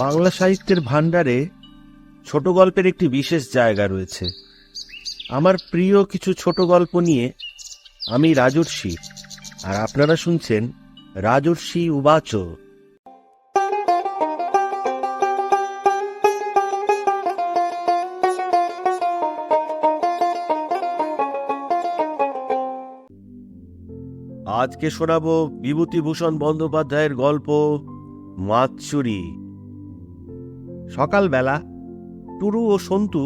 বাংলা সাহিত্যের ভাণ্ডারে ছোট গল্পের একটি বিশেষ জায়গা রয়েছে। আমার প্রিয় কিছু ছোট গল্প নিয়ে আমি রাজর্ষি, আর আপনারা শুনছেন রাজর্ষি উবাচ। আজকে শোনাবো বিভূতিভূষণ বন্দ্যোপাধ্যায়ের গল্প মাছ চুরি সকালবেলা টুরু ও সন্তু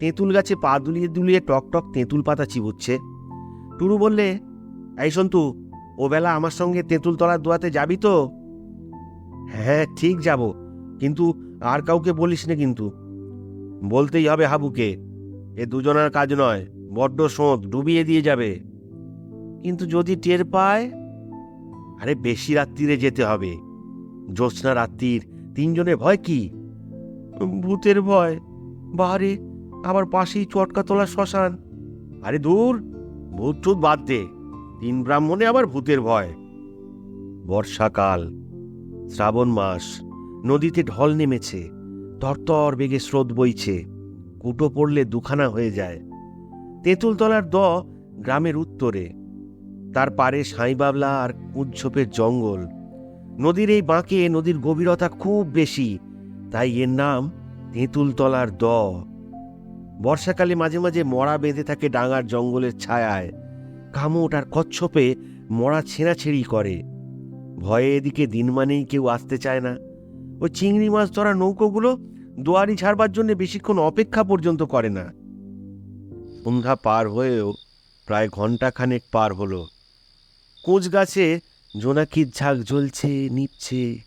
তেঁতুল গাছে পা দুলিয়ে দুলিয়ে টক টক তেঁতুল পাতা চিবুচ্ছে। টুরু বললে, এই সন্তু ও বেলা আমার সঙ্গে তেঁতুল তলার দোয়াতে যাবি তো? হ্যাঁ ঠিক যাব, কিন্তু আর কাউকে বলিস না কিন্তু। বলতেই হবে হাবুকে, এ দুজনের কাজ নয়, বড্ড সোঁত, ডুবিয়ে দিয়ে যাবে। কিন্তু যদি টের পায়, আরে বেশি রাত্রিরে যেতে হবে। জ্যোৎস্না রাত্রির তিনজনে ভয় কি? ভূতের ভয়। বাহারে, আবার পাশেই চটকা তোলা শ্মশান। আরে দূর ভূত টুত বাদ দে। তিন ব্রাহ্মণে আবার ভূতের ভয়। বর্ষাকাল, শ্রাবণ মাস, নদীতে ঢল নেমেছে তরতর বেগে স্রোত বইছে, কুটো পড়লে দুখানা হয়ে যায়। তেঁতুলতলার দ গ্রামের উত্তরে, তার পারে সাঁইবাবলা আর কুচ্ছপের জঙ্গল। নদীর এই বাঁকে নদীর গভীরতা খুব বেশি তাই এর নাম তেঁতুলতলার দ। বর্ষাকালে মাঝে মাঝে মরা বেঁধে থাকে ডাঙার জঙ্গলের ছায়ায়। কামট আর কচ্ছপে মরা ছেঁড়াছেড়ি করে। ভয়ে এদিকে দিন মানেই কেউ আসতে চায় না। ওই চিংড়ি মাছ ধরা নৌকোগুলো দোয়ারি ছাড়বার জন্য বেশিক্ষণ অপেক্ষা পর্যন্ত করে না। সন্ধ্যা পার হয়েও প্রায় ঘন্টাখানেক পার হলো। কোচ গাছে জোনাকির ঝাঁক জ্বলছে নিচ্ছে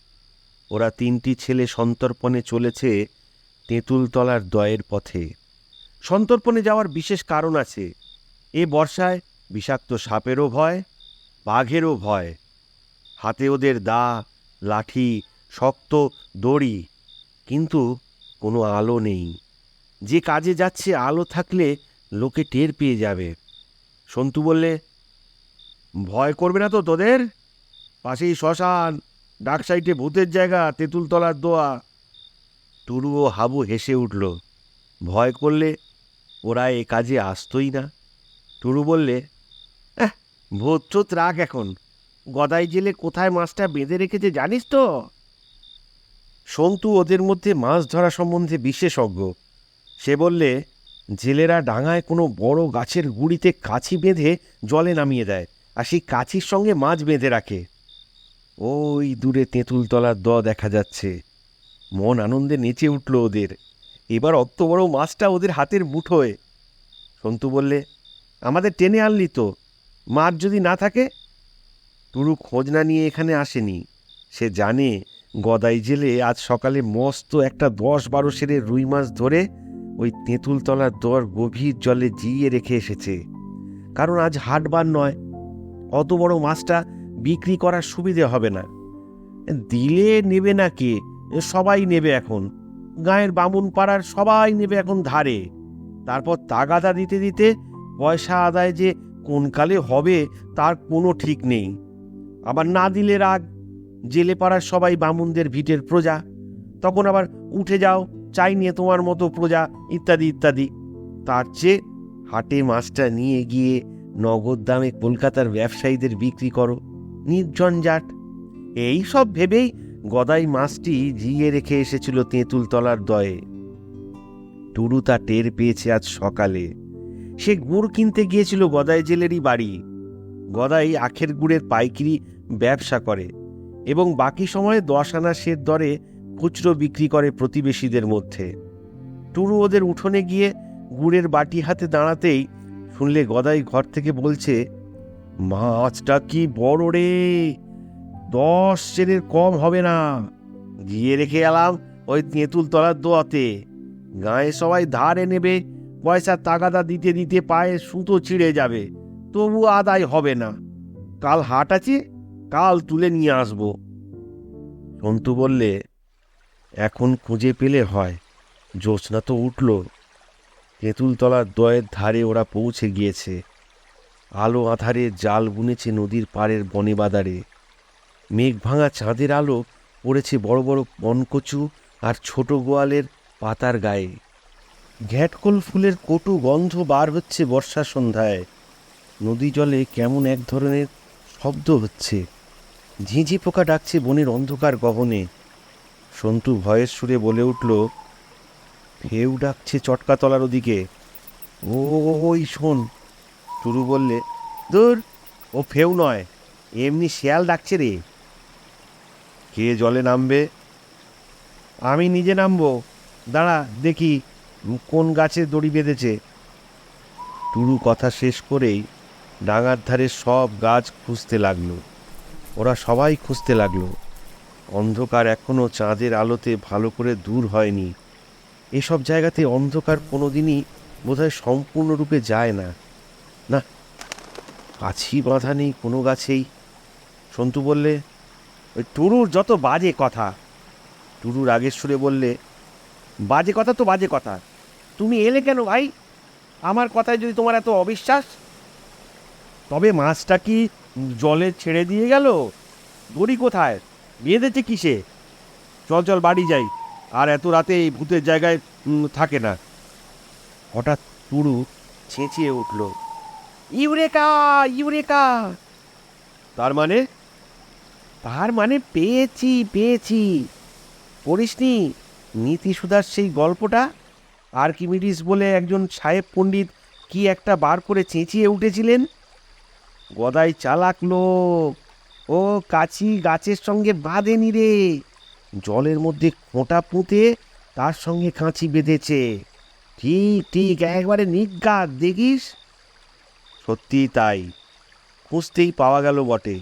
ওরা তিনটি ছেলে সন্তর্পণে চলেছে তেঁতুলতলার দয়ের পথে। সন্তর্পণে যাওয়ার বিশেষ কারণ আছে। এ বর্ষায় বিষাক্ত সাপেরও ভয়, বাঘেরও ভয়। হাতে ওদের দা, লাঠি, শক্ত দড়ি, কিন্তু কোনো আলো নেই। যে কাজে যাচ্ছে আলো থাকলে লোকে টের পেয়ে যাবে। সন্তু বললে, ভয় করবে না তো তোদের? পাশেই শ্মশান ডাক সাইডে ভূতের জায়গা তেঁতুলতলার দোয়া। টুরু ও হাবু হেসে উঠল। ভয় করলে ওরা এ কাজে আসতই না। টুরু বললে "এহ, ভূত চোত রাখ এখন। গদাই জেলে কোথায় মাছটা বেঁধে রেখেছে জানিস তো? সন্তু ওদের মধ্যে মাছ ধরা সম্বন্ধে বিশেষজ্ঞ। সে বললে জেলেরা ডাঙায় কোনো বড় গাছের গুড়িতে কাছি বেঁধে জলে নামিয়ে দেয় আর সেই কাছির সঙ্গে মাছ বেঁধে রাখে। ওই দূরে তেঁতুলতলার দ দেখা যাচ্ছে। মন আনন্দে নেচে উঠল ওদের। এবার অত বড় মাছটা ওদের হাতের মুঠোয়। সন্তু বললে, আমাদের টেনে আনলি তো। মাছ যদি না থাকে? টুরু খোঁজ না নিয়ে এখানে আসেনি। সে জানে গদাই জেলে আজ সকালে মস্ত একটা দশ বারো সেরে রুই মাছ ধরে ওই তেঁতুলতলার দর গভীর জলে জিয়ে রেখে এসেছে। কারণ আজ হাটবার নয়। অত বড় মাছটা বিক্রি করার সুবিধে হবে না। দিলে নেবে না কে সবাই নেবে এখন। গায়ের বামুন পাড়ার সবাই নেবে এখন ধারে। তারপর তাগাদা দিতে দিতে পয়সা আদায় যে কোন কালে হবে তার কোনো ঠিক নেই। আবার না দিলে রাগ। জেলে পাড়ার সবাই বামুনদের ভিটের প্রজা। তখন আবার উঠে যাও, চাই নিয়ে তোমার মতো প্রজা, ইত্যাদি ইত্যাদি। তার চেয়ে হাটে মাছটা নিয়ে গিয়ে নগদ দামে কলকাতার ব্যবসায়ীদের বিক্রি করো। নির্ঝঞ্ঝাট। এই সব ভেবেই গদাই মাছটি জিয়ে রেখে এসেছিল তেঁতুলতলার দয়ে। টুরু তা টের পেয়েছে আজ সকালে। সে গুড় কিনতে গিয়েছিল গদাই জেলেরই বাড়ি। গদাই আখের গুড়ের পাইকিরি ব্যবসা করে এবং বাকি সময়ে দশ আনা সের দরে খুচরো বিক্রি করে প্রতিবেশীদের মধ্যে। টুরু ওদের উঠোনে গিয়ে গুড়ের বাটি হাতে দাঁড়াতেই শুনলে গদাই ঘর থেকে বলছে মাছটা কি বড় রে? দশ সেরের কম হবে না। গিয়ে রেখে এলাম ওই তেঁতুল তলার দোয়াতে। গায়ে সবাই ধারে নেবে, পয়সা তাগাদা দিতে দিতে পায়ে সুতো ছিঁড়ে যাবে। তবু আদায় হবে না। কাল হাট আছে, কাল তুলে নিয়ে আসব। সন্তু বললে, এখন খুঁজে পেলে হয়। জ্যোৎস্না তো উঠল। তেঁতুলতলার দয়ের ধারে ওরা পৌঁছে গিয়েছে। আলো আধারে জাল বুনেছে নদীর পাড়ের বনে বাদারে। মেঘ ভাঙা চাঁদের আলো পড়েছে বড় বড় বনকচু আর ছোট গোয়ালের পাতার গায়ে। ঘ্যাটকল ফুলের কটু গন্ধ বার হচ্ছে বর্ষা সন্ধ্যায়। নদী জলে কেমন এক ধরনের শব্দ হচ্ছে। ঝিঁঝি পোকা ডাকছে বনের অন্ধকার গহনে। সন্তু ভয়ের সুরে বলে উঠল, ফেউ ডাকছে চটকাতলার ওদিকে। ওই শোন টুরু বললে দূর ও ফেউ নয়, এমনি শেয়াল ডাকছে রে। কে জলে নামবে? আমি নিজে নামবো, দাঁড়া, দেখি, কোন গাছে দড়ি বেঁধেছে। টুরু কথা শেষ করেই ডাঙার ধারে সব গাছ খুঁজতে লাগল। ওরা সবাই খুঁজতে লাগল। অন্ধকার এখনও চাঁদের আলোতে ভালো করে দূর হয়নি। এসব জায়গাতে অন্ধকার কোনো কোনোদিনই বোধহয় সম্পূর্ণরূপে যায় না। না, কাছি বাঁধা নেই কোনো গাছেই। সন্তু বললে, ওই টুরুর যত বাজে কথা। টুরুর আগের সুরে বললে, বাজে কথা তো বাজে কথা। তুমি এলে কেন ভাই? আমার কথায় যদি তোমার এত অবিশ্বাস? তবে মাছটা কি জলে ছেড়ে দিয়ে গেল? দড়ি কোথায়? বেঁধেছে কিসে? চল চল, বাড়ি যাই। আর এত রাতে এই ভূতের জায়গায় থাকে না। হঠাৎ টুরু চেঁচিয়ে উঠল। Eureka eureka. তার মানে? তার মানে পেয়েছি পেয়েছি। পড়িসনি নীতি সুধার সেই গল্পটা? আর্কিমিডিস বলে একজন সাহেব পণ্ডিত কি একটা বার করে চেঁচিয়ে উঠেছিলেন? গদাই চালাক লোক। ও কাছি গাছের সঙ্গে বাঁধেনি রে। জলের মধ্যে খোঁটা পুঁতে তার সঙ্গে কাঁচি বেঁধেছে। ঠিক ঠিক একবারে নিজ্ঞাত দেখিস? সত্যি তাই। খুঁজতেই পাওয়া গেল বটে।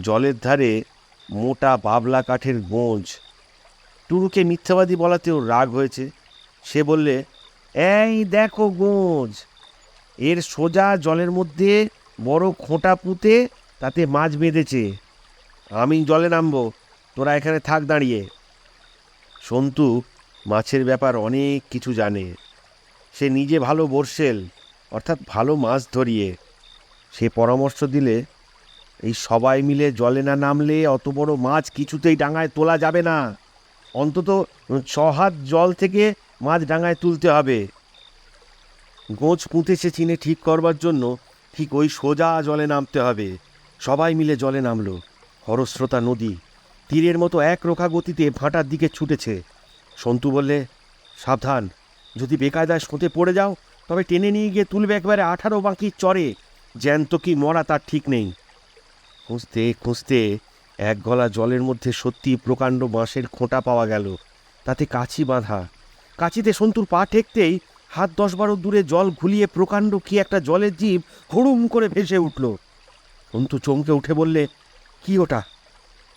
জলের ধারে মোটা বাবলা কাঠের গোঁজ। টুরুকে মিথ্যাবাদী বলাতেও রাগ হয়েছে। সে বললে, এই দেখো গোঁজ। এর সোজা জলের মধ্যে বড় খোঁটা পুঁতে তাতে মাছ বেঁধেছে। আমি জলে নামবো। তোরা এখানে থাক দাঁড়িয়ে। সন্তু মাছের ব্যাপার অনেক কিছু জানে। সে নিজে ভালো বর্ষেল অর্থাৎ ভালো মাছ ধরিয়ে সে পরামর্শ দিলে, এই সবাই মিলে জলে না নামলে অত বড় মাছ কিছুতেই ডাঙায় তোলা যাবে না। অন্তত ছ হাত জল থেকে মাছ ডাঙায় তুলতে হবে। গোঁজ পুঁতেছে চিনে ঠিক করবার জন্য ঠিক ওই সোজা জলে নামতে হবে। সবাই মিলে জলে নামলো। হরস্রোতা নদী তীরের মতো এক রোখা গতিতে ভাটার দিকে ছুটেছে। সন্তু বললে, সাবধান, যদি বেকায়দায় সোঁতে পড়ে যাও তবে টেনে নিয়ে গিয়ে তুলবে একবারে আঠারো বাঁকির চরে। জ্যান্ত কি মরা তার ঠিক নেই। খুঁজতে খুঁজতে এক গলা জলের মধ্যে সত্যি প্রকাণ্ড বাঁশের খোঁটা পাওয়া গেল। তাতে কাছি বাঁধা। কাছিতে সন্তুর পা ঠেকতেই হাত দশ বারো দূরে জল ঘুলিয়ে প্রকাণ্ড কি একটা জলের জীব হুড়ুম করে ভেসে উঠল। সন্তু চমকে উঠে বললে, কি ওটা?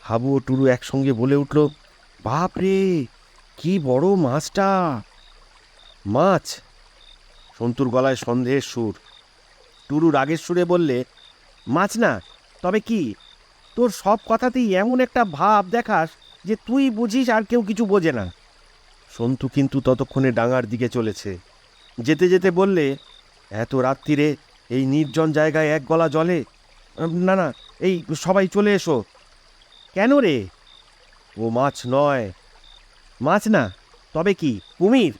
হাবু ও টুরু একসঙ্গে বলে উঠল বাপ রে কি বড় মাছটা! মাছ? সন্তুর গলায় সন্দেহের সুর। টুরু রাগের সুরে বললে, মাছ না, তবে কি? তোর সব কথাতেই এমন একটা ভাব দেখাস যে তুই বুঝিস আর কেউ কিছু বোঝে না। সন্তু কিন্তু ততক্ষণে ডাঙার দিকে চলেছে। যেতে যেতে বললে, এত রাত্রিরে এই নির্জন জায়গায় এক গলা জলে? না না, এই সবাই চলে এসো। কেন রে? ও মাছ নয়। মাছ না, তবে কি? কুমির?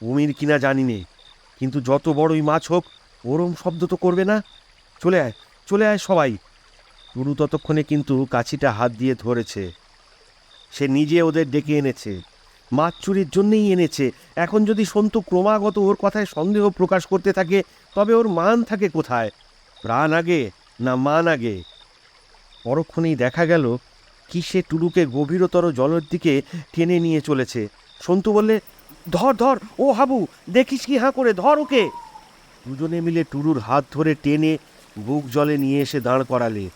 কুমির কিনা জানি নে। কিন্তু যত বড়ই মাছ হোক, ওরম শব্দ তো করবে না। চলে আয় চলে আয় সবাই। টুরু ততক্ষণে কিন্তু কাছিটা হাত দিয়ে ধরেছে। সে নিজে ওদের ডেকে এনেছে। মাছ চুরির জন্যেই এনেছে। এখন যদি সন্তু ক্রমাগত ওর কথায় সন্দেহ প্রকাশ করতে থাকে, তবে ওর মান থাকে কোথায়? প্রাণ আগে না মান আগে? পরক্ষণেই দেখা গেল কি সে টুরুকে গভীরতর জলের দিকে টেনে নিয়ে চলেছে। সন্তু বললে ধর ধর ও হাবু দেখিস কি হাঁ করে ধর ওকে। দুজনে মিলে টুরুর হাত ধরে টেনে বুক জলে নিয়ে এসে দাঁড় করালে।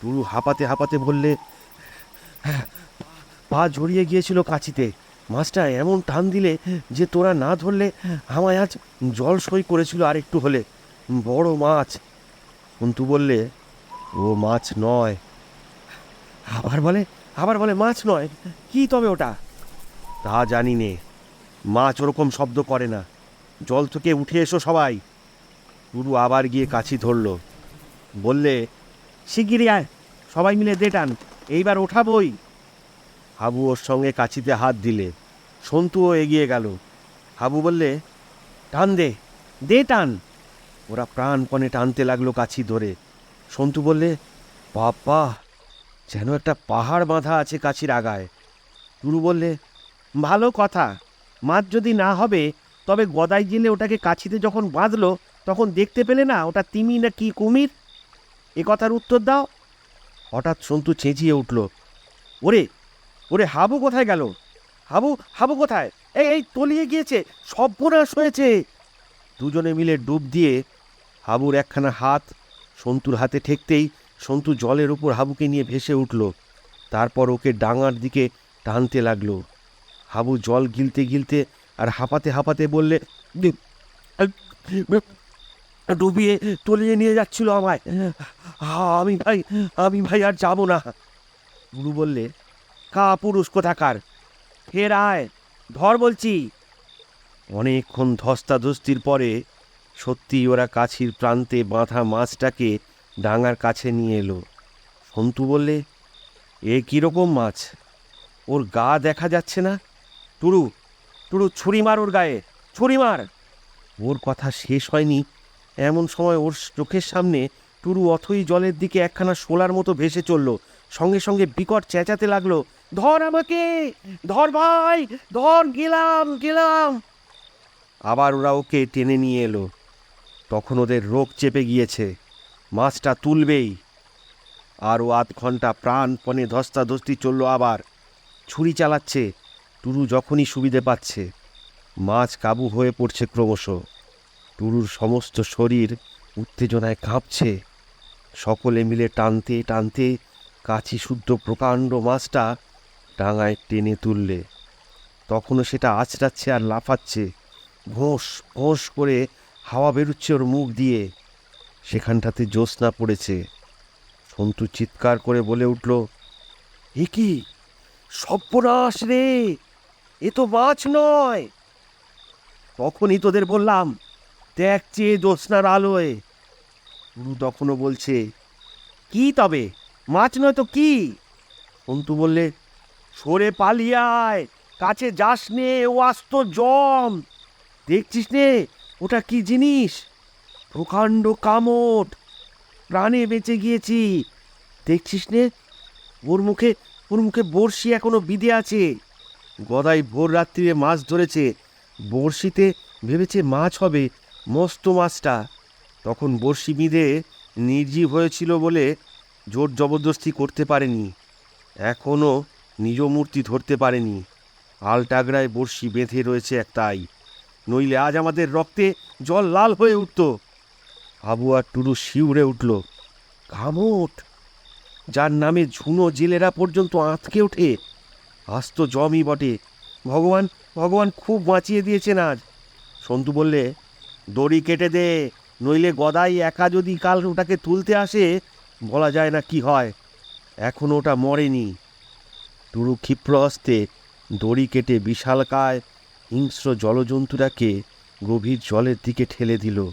টুরু হাঁপাতে হাঁপাতে বললে "হ্যাঁ, পা জড়িয়ে গিয়েছিল কাছিতে মাছটা এমন টান দিলে যে তোরা না ধরলে আমায় আজ জল সই করেছিল আর একটু হলে। বড় মাছ। কুন্তু বললে ও মাছ নয়। আবার বলে আবার বলে মাছ নয়? কি তবে ওটা? তা জানি নে। মাছ ওরকম শব্দ করে না। জল থেকে উঠে এসো সবাই। টুরু আবার গিয়ে কাছি ধরল। বললে, শিগগিরই আয়, সবাই মিলে দে টান, এইবার ওঠাবই। হাবু ওর সঙ্গে কাছিতে হাত দিলে। সন্তুও এগিয়ে গেল। হাবু বললে, টান দে দে টান। ওরা প্রাণপণে টানতে লাগল কাছি ধরে। সন্তু বললে বাবা যেন একটা পাহাড় বাঁধা আছে কাছির আগায়। টুরু বললে, ভালো কথা মাছ যদি না হবে, তবে গদাই জেলে ওটাকে কাছিতে যখন বাঁধলো, তখন দেখতে পেলে না ওটা তিমি না কি কুমির? এ কথার উত্তর দাও। হঠাৎ সন্তু চেঁচিয়ে উঠল, ওরে ওরে হাবু কোথায় গেল? হাবু হাবু কোথায়? এই এই তলিয়ে গিয়েছে, সর্বনাশ হয়েছে! দুজনে মিলে ডুব দিয়ে হাবুর একখানা হাত সন্তুর হাতে ঠেকতেই সন্তু জলের উপর হাবুকে নিয়ে ভেসে উঠল। তারপর ওকে ডাঙার দিকে টানতে লাগল। হাবু জল গিলতে গিলতে আর হাঁপাতে হাঁপাতে বললে ডুবিয়ে তলিয়ে নিয়ে যাচ্ছিল আমায়। আমি ভাই আমি ভাই আর যাব না। গুরু বললে, কা পুরুষ কোথাকার? ফের আয়, ধর বলছি। অনেকক্ষণ ধস্তাধস্তির পরে সত্যি ওরা কাছির প্রান্তে বাঁধা মাছটাকে ডাঙার কাছে নিয়ে এলো। সন্তু বললে, এ কীরকম মাছ? ওর গা দেখা যাচ্ছে না? টুরু টুরু, ছুরি মার ওর গায়ে, ছুরি মার। ওর কথা শেষ হয়নি। এমন সময় ওর চোখের সামনে টুরু অথই জলের দিকে একখানা শোলার মতো ভেসে চলল। সঙ্গে সঙ্গে বিকট চেঁচাতে লাগল, ধর আমাকে! ধর ভাই! ধর, গেলাম গেলাম! আবার ওরা ওকে টেনে নিয়ে এলো। তখন ওদের রোগ চেপে গিয়েছে। মাছটা তুলবেই। আরও আধ ঘণ্টা প্রাণপণে ধস্তাধস্তি চলল আবার। ছুরি চালাচ্ছে। টুরু যখনই সুবিধে পাচ্ছে, মাছ কাবু হয়ে পড়ছে ক্রমশ। টুরুর সমস্ত শরীর উত্তেজনায় কাঁপছে। সকলে মিলে টানতে টানতে কাছি শুদ্ধ প্রকাণ্ড মাছটা ডাঙায় টেনে তুললে। তখনও সেটা আছড়াচ্ছে আর লাফাচ্ছে। ঘোষ ঘোষ করে হাওয়া বেরুচ্ছে ওর মুখ দিয়ে। সেখানটাতে জ্যোৎস্না পড়েছে। সন্তু চিৎকার করে বলে উঠল, এ কি? সর্বনাশ রে! এ তো মাছ নয়। তখনই তোদের বললাম, দেখ চেয়ে জ্যোৎস্নার আলোয়। গুরু তখনও বলছে, কি তবে? মাছ নয় তো কি? সন্তু বললে, সরে পালিয়ে আয়, কাছে যাস নে, ও আস্ত জম। দেখছিস নে, ওটা কি জিনিস? প্রকাণ্ড কামট। প্রাণে বেঁচে গিয়েছি। দেখছিস নে, ওর মুখে ওর মুখে বড়শি এখনও বিধে আছে। গদাই ভোর রাত্রিরে মাছ ধরেছে। বড়শিতে ভেবেছে মাছ হবে, মস্ত মাছটা। তখন বড়শি বিঁধে নির্জীব হয়েছিল বলে জোর জবরদস্তি করতে পারেনি। এখনও নিজ মূর্তি ধরতে পারেনি। আলটাগড়ায় বড়শি বেঁধে রয়েছে একটাই নইলে আজ আমাদের রক্তে জল লাল হয়ে উঠত। আবু আর টুরু শিউরে উঠল কামট যার নামে ঝুনো জেলেরা পর্যন্ত আঁতকে ওঠে আস্ত জমই বটে। ভগবান ভগবান খুব বাঁচিয়ে দিয়েছেন আজ। সন্তু বললে, দড়ি কেটে দে, নইলে গদাই একা যদি কাল ওটাকে তুলতে আসে, বলা যায় না কি হয়। এখন ওটা মরেনি। টুরু ক্ষিপ্র হস্তে দড়ি কেটে বিশালকায় হিংস্র জলজন্তুটাকে গভীর জলের দিকে ঠেলে দিল।